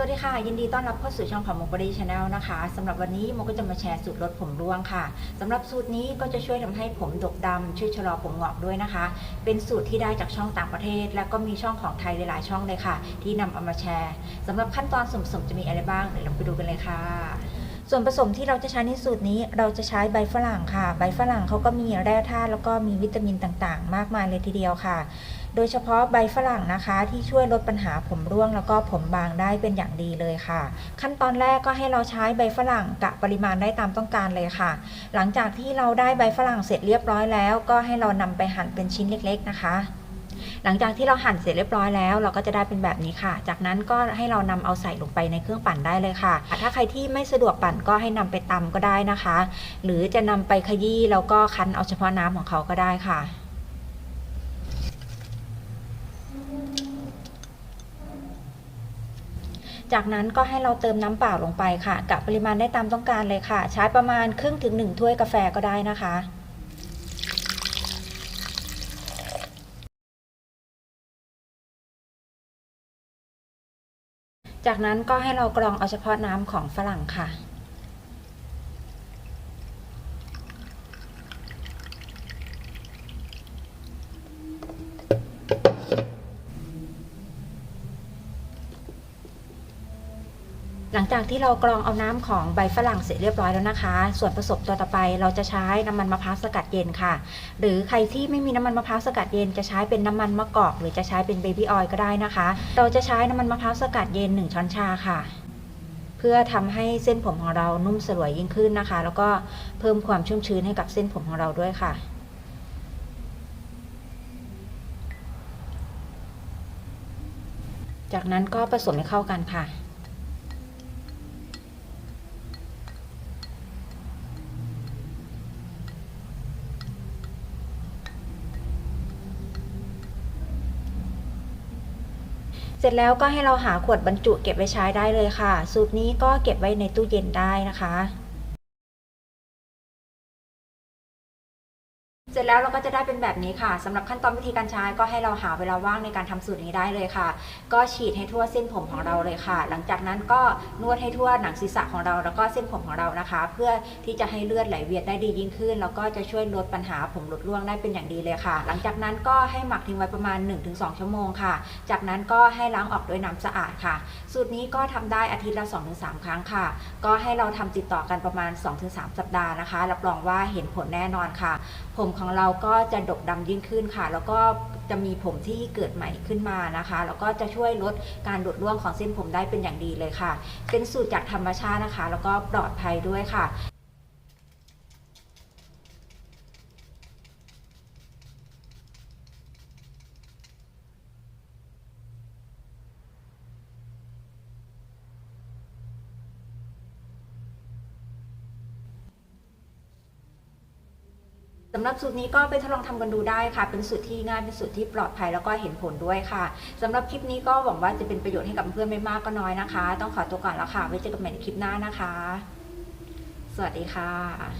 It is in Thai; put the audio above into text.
สวัสดีค่ะ ยินดีต้อนรับเข้าสู่ช่องของโมบรีชาแนลนะคะสำหรับวันนี้โมก็จะมาแชร์สูตรลดผมร่วงค่ะสำหรับสูตรนี้ก็จะช่วยทำให้ผมดกดำช่วยชะลอผมงอกด้วยนะคะ เป็นสูตรที่ได้จากช่องต่างประเทศ และก็มีช่องของไทยหลายๆช่องเลยค่ะ ที่นำเอามาแชร์สำหรับขั้นตอนส่วนผสมจะมีอะไรบ้างเดี๋ยวเราไปดูกันเลยค่ะ ส่วนผสมที่เราจะใช้ในสูตรนี้เราจะใช้ใบฝรั่งค่ะ ใบฝรั่งเขาก็มีแร่ธาตุแล้วก็มีวิตามินต่างๆ มากมายเลยทีเดียวค่ะ โดยเฉพาะใบฝรั่งนะคะ ที่ช่วยลดปัญหาผมร่วงแล้วก็ผมบางได้เป็นอย่างดีเลยค่ะ ขั้นตอนแรกก็ให้เราใช้ใบฝรั่งกะปริมาณได้ตามต้องการเลยค่ะ หลังจากที่เราได้ใบฝรั่งเสร็จเรียบร้อยแล้ว ก็ให้เรานำไปหั่นเป็นชิ้นเล็ก ๆ นะคะ หลังจากที่เราหั่นเสร็จเรียบร้อยแล้ว เราก็จะได้เป็นแบบนี้ค่ะ จากนั้นก็ให้เรานำเอาใส่ลงไปในเครื่องปั่นได้เลยค่ะ ถ้าใครที่ไม่สะดวกปั่นก็ให้นำไปตำก็ได้นะคะ หรือจะนำไปขยี้แล้วก็คั้นเอาเฉพาะน้ำของเขาก็ได้ค่ะจากนั้นก็ให้เราเติมน้ำเปล่าลงไปค่ะ กับปริมาณได้ตามต้องการเลยค่ะ ใช้ประมาณครึ่งถึงหนึ่งถ้วยกาแฟก็ได้นะคะ จากนั้นก็ให้เรากรองเอาเฉพาะน้ำของฝรั่งค่ะ จากที่เรากรองเอาน้ำของใบฝรั่งเสร็จเรียบร้อยแล้วนะคะ ส่วนผสมตัวต่อไปเราจะใช้น้ำมันมะพร้าวสกัดเย็นค่ะ หรือใครที่ไม่มีน้ำมันมะพร้าวสกัดเย็นจะใช้เป็นน้ำมันมะกอก หรือจะใช้เป็นเบบี้ออยล์ก็ได้นะคะ เราจะใช้น้ำมันมะพร้าวสกัดเย็น 1 ช้อนชาค่ะ เพื่อทำให้เส้นผมของเรานุ่มสลวยยิ่งขึ้นนะคะ แล้วก็เพิ่มความชุ่มชื้นให้กับเส้นผมของเราด้วยค่ะจากนั้นก็ผสมให้เข้ากันค่ะ เสร็จแล้วก็ให้เราหาขวดบรรจุเก็บไว้ใช้ได้เลยค่ะ สูตรนี้ก็เก็บไว้ในตู้เย็นได้นะคะ ร็จแล้วเราก็จะได้เป็นแบบนี้ค่ะสำหรับขั้นตอนวิธีการใช้ก็ให้เราหาเวลาว่างในการทำสูตรนี้ได้เลยค่ะ ก็ฉีดให้ทั่วเส้นผมของเราเลยค่ะ หลังจากนั้นก็นวดให้ทั่วหนังศีรษะของเรา แล้วก็เส้นผมของเรานะคะ เพื่อที่จะให้เลือดไหลเวียนได้ดียิ่งขึ้น แล้วก็จะช่วยลดปัญหาผมหลุดร่วงได้เป็นอย่างดีเลยค่ะ หลังจากนั้นก็ให้หมักทิ้งไว้ประมาณ 1-2 ชั่วโมงค่ะ จากนั้นก็ให้ล้างออกด้วยน้ำสะอาดค่ะ สูตรนี้ก็ทำได้อาทิตย์ละ 2-3 ครั้งค่ะ ก็ให้เราทำติดต่อกันประมาณ 2-3 สัปดาห์นะคะ รับรองว่าเห็นผลแน่นอนค่ะ ผมของเราก็จะดกดำยิ่งขึ้นค่ะ แล้วก็จะมีผมที่เกิดใหม่ขึ้นมานะคะ แล้วก็จะช่วยลดการหลุดร่วงของเส้นผมได้เป็นอย่างดีเลยค่ะ เป็นสูตรจากธรรมชาตินะคะ แล้วก็ปลอดภัยด้วยค่ะ สำหรับสูตรนี้ก็ไปทดลองทำกันดูได้ค่ะ เป็นสูตรที่ง่าย เป็นสูตรที่ปลอดภัยแล้วก็เห็นผลด้วยค่ะสำหรับคลิปนี้ก็หวังว่าจะเป็นประโยชน์ให้กับเพื่อนไม่มากก็น้อยนะคะ ต้องขอตัวก่อนแล้วค่ะ ไว้เจอกันใหม่ในคลิปหน้านะคะ สวัสดีค่ะ